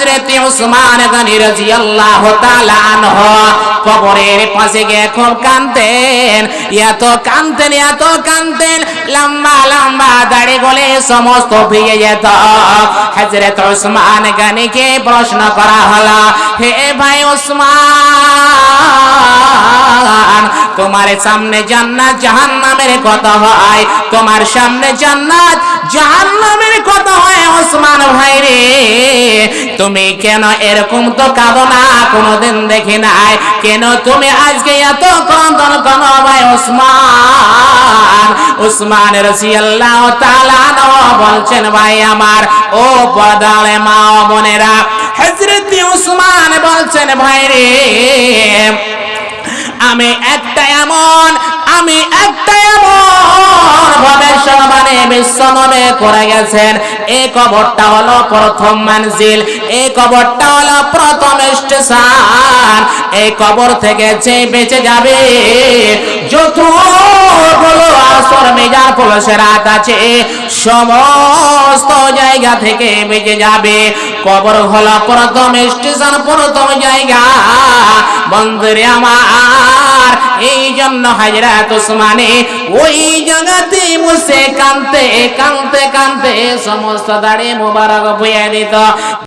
হযরত উসমান গনি রাদিয়াল্লাহু তাআলা আনহু কবরের পাশে গিয়ে খুব কাঁদতেন। এত কাঁদতেন এত কাঁদতেন, লম্বা লম্বা দাড়ি গলে সমস্ত ভিজে যেত। হযরত উসমান গনিকে প্রশ্ন করা হলো, হে ভাই উসমান, তোমার সামনে জান্নাত জাহান্নামের কথা হয়, তোমার সামনে জান্নাত জাহান্নামের কথা হয় ওসমান ভাই রে তুমি কেন এরকম তো কাঁদো না? কোনোদিন দেখি নাই। কেন তুমি আজকে এত ক্রন্দন কেন ভাই ওসমান? উসমান রাদিয়াল্লাহু তাআলা বলছেন, ভাই আমার, ও পদালে মা বোনেরা, হযরত উসমান বলছেন, ভাই রে, আমি একটা এমন, আমি বিশ্বনবে করে গেছেন। এই কবরটা হলো প্রথম মঞ্জিল। এই কবরটা হলো প্রথম স্টেশন। এই কবর থেকে যে বেঁচে যাবে, যতগুলো আসর মেজার পুলিশের হাত আছে, সমস্ত জায়গা থেকে বেঁচে যাবে। কবর হলো প্রথম স্টেশন, প্রথম জায়গা। বন্ধুরে আমার এই জন্য হাজরাত ওসমানে ওই জগতে মুসে কানতে কানতে কানতে সমস্ত দাড়ি মোবারক বইয়া দিত।